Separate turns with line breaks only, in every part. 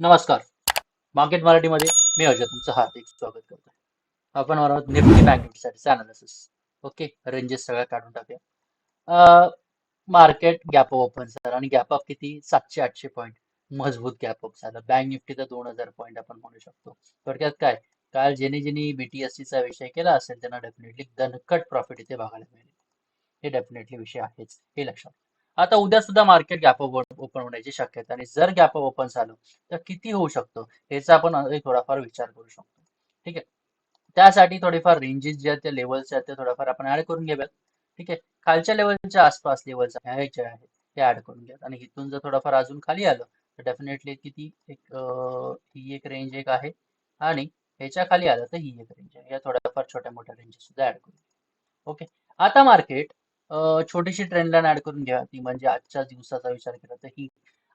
नमस्कार. मार्केट मराठीमध्ये मी अजय तुमचं हार्दिक स्वागत करतो आपण आहोत Nifty bank analysis okay ranges सगळ्या काढून टाकूया. मार्केट गॅप ओपन झालं आणि गॅप अप किती? सातशे आठशे पॉईंट मजबूत गॅप अप झालं. बँक निफ्टीचा दोन हजार पॉईंट आपण म्हणू शकतो. थोडक्यात काय? काल ज्यांनी ज्यांनी बीटीएससीचा विषय केला असेल त्यांना डेफिनेटली दणकट प्रॉफिट इथे बघायला मिळेल. हे डेफिनेटली विषय आहेच. हे लक्षात आता उद्या सुद्धा मार्केट गॅप ओपन होण्याची शक्यता आणि जर गॅप ओपन झालं तर किती होऊ शकतो? याचा आपण थोडाफार विचार करू शकतो. ठीक आहे? त्यासाठी थोडेफार रेंजेस जे आहेत त्या लेवलच्या आहेत ते थोडाफार आपण ऍड करून घेऊयात. ठीक आहे? खालच्या लेवलच्या आसपास लेवल्स आहे जे आहेत ते ऍड करून घ्यात आणि इथून जर थोडाफार अजून खाली आलं तर डेफिनेटली किती एक ही एक रेंज एक आहे. आणि ह्याच्या खाली आलं तर ही एक रेंज आहे. या थोड्याफार छोट्या मोठ्या रेंजेस सुद्धा ऍड करू ओके? आता मार्केट छोटीशी ट्रेंड लाईन ऍड करून घ्या. ती म्हणजे आजच्या दिवसाचा विचार केला तर ही.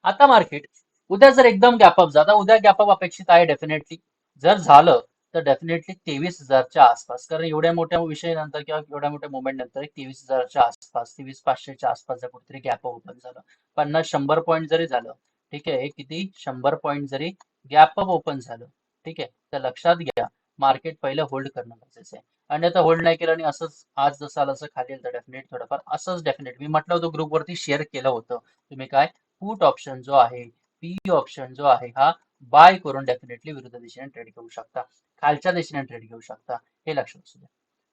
आता मार्केट उद्या जर एकदम गॅपअप झाला उद्या गॅपअप अपेक्षित आहे डेफिनेटली जर झालं तर डेफिनेटली तेवीस हजारच्या आसपास कारण एवढ्या मोठ्या विषयानंतर किंवा एवढ्या मोठ्या मुवमेंट नंतर तेवीस हजारच्या आसपास तेवीस पाचशेच्या आसपास जर कुठेतरी गॅप ओपन झालं पन्नास शंभर पॉईंट जरी झालं ठीक आहे किती? शंभर पॉईंट जरी गॅप ओपन झालं ठीक आहे तर लक्षात घ्या मार्केट पहिलं होल्ड करणं गरजेचं आहे. आणि आता होल्ड नाही केलं आणि असंच आज जसं आलं असं खाली तर डेफिनेट थोडंफार असंच डेफिनेट मी म्हटलं होतं ग्रुपवरती शेअर केलं होतं. तुम्ही काय? पुट ऑप्शन जो आहे पी ऑप्शन जो आहे हा बाय करून डेफिनेटली विरुद्ध दिशेने ट्रेड घेऊ शकता. खालच्या दिशेने ट्रेड घेऊ शकता. हे लक्षात असू द्या.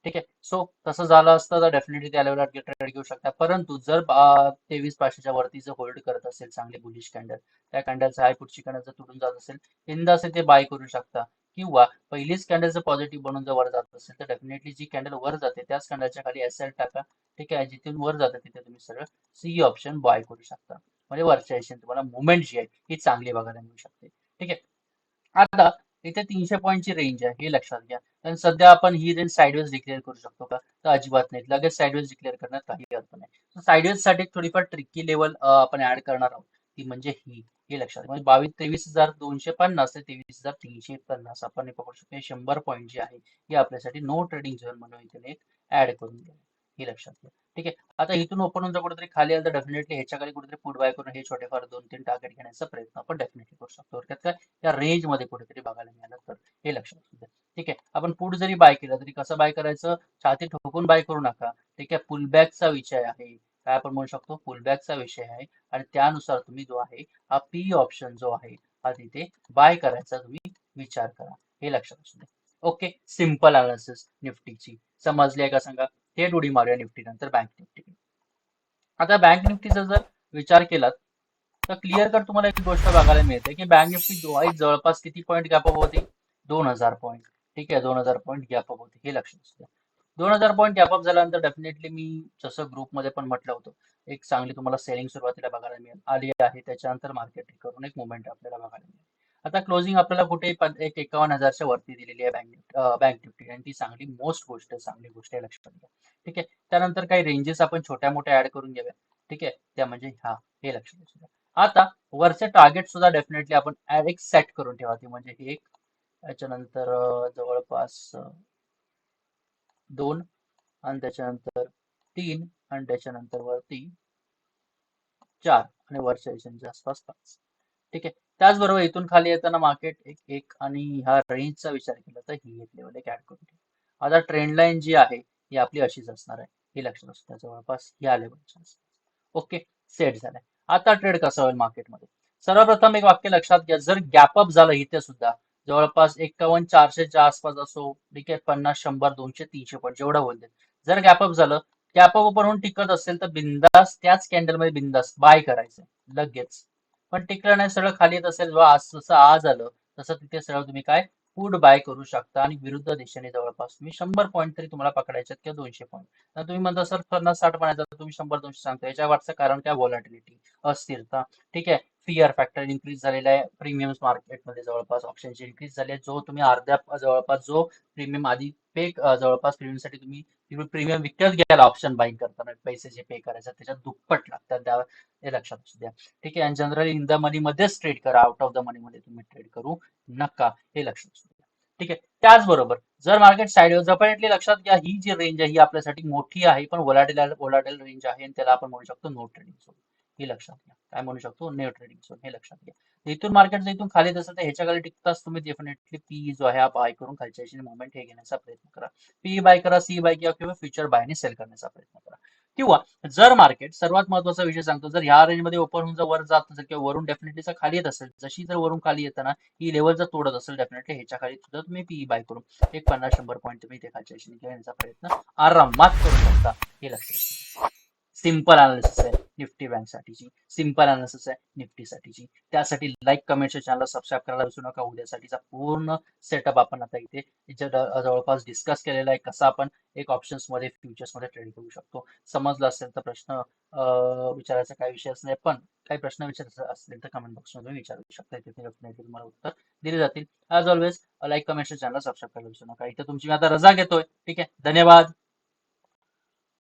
ठीक आहे? सो तसं झालं असतं तर डेफिनेटली त्या लेवलला ट्रेड घेऊ शकता. परंतु जर तेवीस पाचशेच्या वरती जर होल्ड करत असेल चांगले बुलिश कॅन्डल त्या कॅन्डलचा हाय पुढची कॅन्डल जर तुटून जात असेल इंदा असेल ते बाय करू शकता. किंवा पहिलीच कॅन्डल जर पॉझिटिव्ह बनून जर वर जात असेल तर डेफिनेटली जी कॅन्डल वर जाते त्याच कॅन्डलच्या खाली एस एल टाका. ठीक आहे जिथून वर जाते तिथे तुम्ही सरळ सी ऑप्शन बाय करू शकता. म्हणजे वरच्या दिशेने तुम्हाला मुवमेंट जी आहे ही चांगली बघायला मिळू शकते. ठीक आहे. आता इथे तीनशे पॉईंटची रेंज आहे हे लक्षात घ्या. कारण सध्या आपण ही रेंज साईडवेज डिक्लेअर करू शकतो का? तर अजिबात नाही. लगेच साईडवेज डिक्लेअर करण्यात काही अर्थ नाही. साईडवेजसाठी थोडीफार ट्रिकी लेवल आपण ऍड करणार आहोत. ती म्हणजे ही. हे लक्षात म्हणजे बावीस तेवीस हजार दोनशे पन्नास ते तेवीस हजार तीनशे पन्नास आपण हे पकडू शकतो. शंभर पॉईंट जे आहे हे आपल्यासाठी नो ट्रेडिंग झोन म्हणून इथे एक ऍड करून घ्या हे लक्षात घ्या ठीक आहे? आता इथून ओपन होऊन जर कुठेतरी खाली आलं तर डेफिनेटली ह्याच्याकडे कुठेतरी पुढ बाय करून हे छोटेफार दोन तीन टार्गेट घेण्याचा प्रयत्न आपण डेफिनेटली करू शकतो. थोडक्यात काय? या रेंजमध्ये कुठेतरी बघायला मिळालं तर हे लक्षात घ्या ठीक आहे? आपण पुढे जरी बाय केलं तरी कसं बाय करायचं? छाती ठोकून बाय करू नका. ठीक आहे? पुलबॅकचा विषय आहे. काय आपण म्हणू शकतो? पुलबॅकचा विषय आहे. आणि त्यानुसार तुम्ही जो आहे हा पी ऑप्शन जो आहे हा तिथे बाय करायचा तुम्ही विचार करा. हे लक्षात असू द्या ओके सिंपल अनालिसिस निफ्टीची. समजली आहे का सांगा? थेट उडी मारूया निफ्टी नंतर बँक निफ्टी आता बँक निफ्टीचा जर विचार केलात तर क्लिअर कट तुम्हाला एक गोष्ट बघायला मिळते की बँक निफ्टी जो- जवळपास किती पॉईंट गॅप अप होती? दोन हजार पॉईंट ठीक आहे? दोन हजार पॉईंट गॅप अप हे लक्षात असू द्या दोन हजार पॉईंट गॅप झाल्यानंतर डेफिनेटली मी जसं ग्रुपमध्ये पण म्हटलं होतं एक चांगली तुम्हाला सेलिंग सुरुवातीला बघायला मिळेल. आली आहे त्याच्यानंतर मार्केट करून एक मुवमेंट आपल्याला बघायला मिळेल. आता क्लोजिंग आपल्याला कुठे एक एकावन्न हजारच्या वरती दिलेली आहे बँक बँक निफ्टी आणि ती चांगली मोस्ट गोष्ट आहे चांगली गोष्ट आहे लक्षात घ्या. ठीक आहे? त्यानंतर काही रेंजेस आपण छोट्या मोठ्या ऍड करून घेऊया. ठीक आहे? त्या म्हणजे हा हे लक्षात असू द्या आता वरचे टार्गेट सुद्धा डेफिनेटली आपण एक सेट करून ठेवा. ती म्हणजे एक त्याच्यानंतर जवळपास दोन आणि त्याच्यानंतर तीन आणि त्याच्यानंतर वरती चार आणि वरच्या दिशेच्या आसपास पाच ठीक आहे? त्याचबरोबर इथून खाली येताना मार्केट एक एक आणि ह्या रेंजचा विचार केला तर ही एक लेवल एक ऍड करून ठेवा आता ट्रेंड लाईन जी आहे ही आपली अशीच असणार आहे. हे लक्षात असू त्या जवळपास ह्या लेवलच्या ओके? सेट झालाय. आता ट्रेड कसा होईल मार्केटमध्ये सर्वप्रथम एक वाक्य लक्षात घ्या. जर गॅप अप झालं इथे सुद्धा जवळपास एक्कावन्न चारशेच्या आसपास असो ठीक आहे पन्नास शंभर दोनशे तीनशे पण जेवढं होईल जर गॅपअप झालं गॅपअप ओपन होऊन टिकत असेल तर बिंदास त्याच कॅन्डलमध्ये बिंदास बाय करायचं लगेच. पण टिकलं नाही सरळ खाली येत असेल आज जसं आज आलं तसं तिथे सरळ तुम्ही काय फूड बाय करू शकता आणि विरुद्ध दिशेने जवळपास तुम्ही शंभर पॉईंट तरी तुम्हाला पकडायचे किंवा दोनशे पॉईंट तर तुम्ही म्हणता सर पन्नास साठ म्हणायचं तुम्ही शंभर दोनशे सांगता. याच्या वाटचं कारण काय? व्हॉलॅटिलिटी अस्थिरता. ठीक आहे? फिअर फॅक्टर इन्क्रीज झालेला आहे. प्रीमियम मार्केटमध्ये जवळपास ऑप्शनचे इन्क्रीज झाले जो तुम्ही अर्ध्या जवळपास जो प्रीमियम आधी पे जवळपास प्रीमियमसाठी तुम्ही प्रीमियम विकत घ्यायला ऑप्शन बाईंग करताना पैसे जे पे करायचे त्याच्यात दुप्पट लागतात. त्या हे लक्षात असू द्या. ठीक आहे? आणि जनरली इन द मनी मध्येच ट्रेड करा. आउट ऑफ द मनी मध्ये तुम्ही ट्रेड करू नका. हे लक्षात असू द्या. ठीक आहे? त्याचबरोबर जर मार्केट साईड डेफिनेटली लक्षात घ्या ही जी रेंज आहे ही आपल्यासाठी मोठी आहे. पण ओलाटेल ओलाटेल रेंज आहे. आणि त्याला आपण म्हणू शकतो नो ट्रेडिंग हे लक्षात घ्या. काय म्हणू शकतो? नेव ट्रेडिंग झोन हे लक्षात घ्या. इथून मार्केट जर इथून खाली असेल तर ह्याच्या खाली टिकताच तुम्ही डेफिनेटली पी जो आहे हा बाय करून खालच्या मुवमेंट हे घेण्याचा प्रयत्न करा. पी बाय करा सी बाय किंवा किंवा फ्युचर बायने सेल करण्याचा प्रयत्न करा. किंवा जर मार्केट सर्वात महत्त्वाचा विषय सांगतो जर ह्या रेंजमध्ये ओपन होऊन जर वर जात असेल किंवा वरून डेफिनेटली जर खाली येत असेल जशी जर वरून खाली येताना ही लेवल जर तोडत असेल डेफिनेटली ह्याच्या खाली सुद्धा तुम्ही पी बाय करून एक पन्नास शंभर पॉईंट तुम्ही ते खालच्या घेण्याचा प्रयत्न आरामात करू शकता हे लक्षात सिंपल अनालिसिस आहे निफ्टी बँक साठीची. सिंपल अनालिसिस आहे निफ्टी साठीची. त्यासाठी लाईक कमेंट चॅनल सबस्क्राईब करायला विसरू नका. उद्यासाठीचा पूर्ण सेटअप आपण आता इथे जवळपास डिस्कस केलेला आहे. कसा आपण एक ऑप्शन्समध्ये फ्युचर्समध्ये ट्रेड करू शकतो. समजलं असेल तर प्रश्न विचारायचा काही विषयच नाही. पण काही प्रश्न विचारायचा असतील तर कमेंट बॉक्समध्ये विचारू शकता. तिथे तुम्हाला उत्तर दिले जातील. As always like comment channel subscribe करायला विसरू नका. इथे तुमची मी आता रजा घेतोय. ठीक आहे? धन्यवाद.